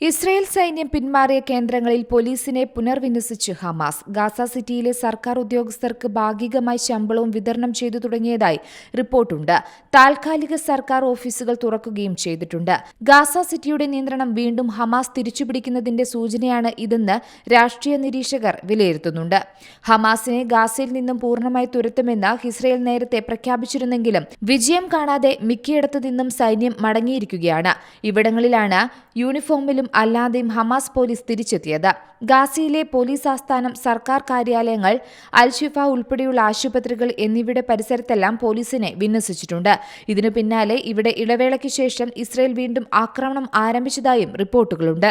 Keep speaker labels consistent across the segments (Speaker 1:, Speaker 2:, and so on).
Speaker 1: Israel സൈന്യം പിന്മാറിയ കേന്ദ്രങ്ങളിൽ പോലീസിനെ പുനർവിന്യസിച്ച് ഹമാസ്. ഗാസ സിറ്റിയിലെ സർക്കാർ ഉദ്യോഗസ്ഥർക്ക് ഭാഗികമായി ശമ്പളവും വിതരണം ചെയ്തു തുടങ്ങിയതായി റിപ്പോർട്ടുണ്ട്. താൽക്കാലിക സർക്കാർ ഓഫീസുകൾ തുറക്കുകയും ചെയ്തിട്ടുണ്ട്. ഗാസ സിറ്റിയുടെ നിയന്ത്രണം വീണ്ടും ഹമാസ് തിരിച്ചുപിടിക്കുന്നതിന്റെ സൂചനയാണ് ഇതെന്ന് രാഷ്ട്രീയ നിരീക്ഷകർ വിലയിരുത്തുന്നുണ്ട്. ഹമാസിനെ ഗാസയിൽ നിന്നും പൂർണമായി തുരത്തുമെന്ന് ഇസ്രയേൽ നേരത്തെ പ്രഖ്യാപിച്ചിരുന്നെങ്കിലും വിജയം കാണാതെ മിക്കയിടത്തു നിന്നും സൈന്യം മടങ്ങിയിരിക്കുകയാണ്. ഇവിടങ്ങളിലാണ് യൂണിഫോമിലും അല്ലാതെയും ഹമാസ് പോലീസ് തിരിച്ചെത്തിയത്. ഗാസിയിലെ പോലീസ് ആസ്ഥാനം സർക്കാർ കാര്യാലയങ്ങൾ അൽഷിഫ ഉൾപ്പെടെയുള്ള ആശുപത്രികൾ എന്നിവയുടെ പരിസരത്തെല്ലാം പോലീസിനെ വിന്യസിച്ചിട്ടുണ്ട്. ഇതിനു പിന്നാലെ ഇവിടെ ഇടവേളയ്ക്ക് ശേഷം ഇസ്രയേൽ വീണ്ടും ആക്രമണം ആരംഭിച്ചതായും റിപ്പോർട്ടുകളുണ്ട്.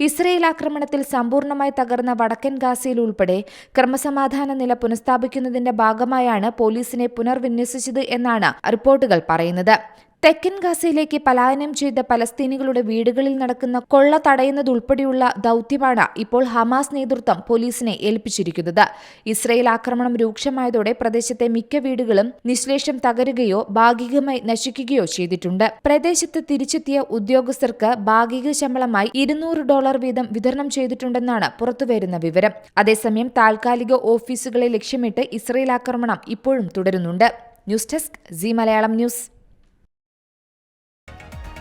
Speaker 1: ഇസ്രയേൽ ആക്രമണത്തിൽ സമ്പൂർണമായി തകർന്ന വടക്കൻ ഗാസയിൽ ഉൾപ്പെടെ ക്രമസമാധാന നില പുനഃസ്ഥാപിക്കുന്നതിന്റെ ഭാഗമായാണ് പോലീസിനെ പുനർവിന്യസിച്ചത് എന്നാണ് റിപ്പോർട്ടുകൾ പറയുന്നത്. തെക്കൻ ഗാസയിലേക്ക് പലായനം ചെയ്ത പലസ്തീനികളുടെ വീടുകളിൽ നടക്കുന്ന കൊള്ള തടയുന്നതുൾപ്പെടെയുള്ള ദൌത്യമാണ് ഇപ്പോൾ ഹമാസ് നേതൃത്വം പോലീസിനെ ഏൽപ്പിച്ചിരിക്കുന്നത്. ഇസ്രയേൽ ആക്രമണം രൂക്ഷമായതോടെ പ്രദേശത്തെ മിക്ക വീടുകളും നിശ്ലേഷം തകരുകയോ ഭാഗികമായി നശിക്കുകയോ ചെയ്തിട്ടുണ്ട്. പ്രദേശത്ത് തിരിച്ചെത്തിയ ഉദ്യോഗസ്ഥർക്ക് ഭാഗിക ശമ്പളമായി ഇരുന്നൂറ് ഡോളർ വീതം വിതരണം ചെയ്തിട്ടുണ്ടെന്നാണ് പുറത്തുവരുന്ന വിവരം. അതേസമയം താൽക്കാലിക ഓഫീസുകളെ ലക്ഷ്യമിട്ട് ഇസ്രയേൽ ആക്രമണം ഇപ്പോഴും തുടരുന്നുണ്ട്. News desk Zee Malayalam news.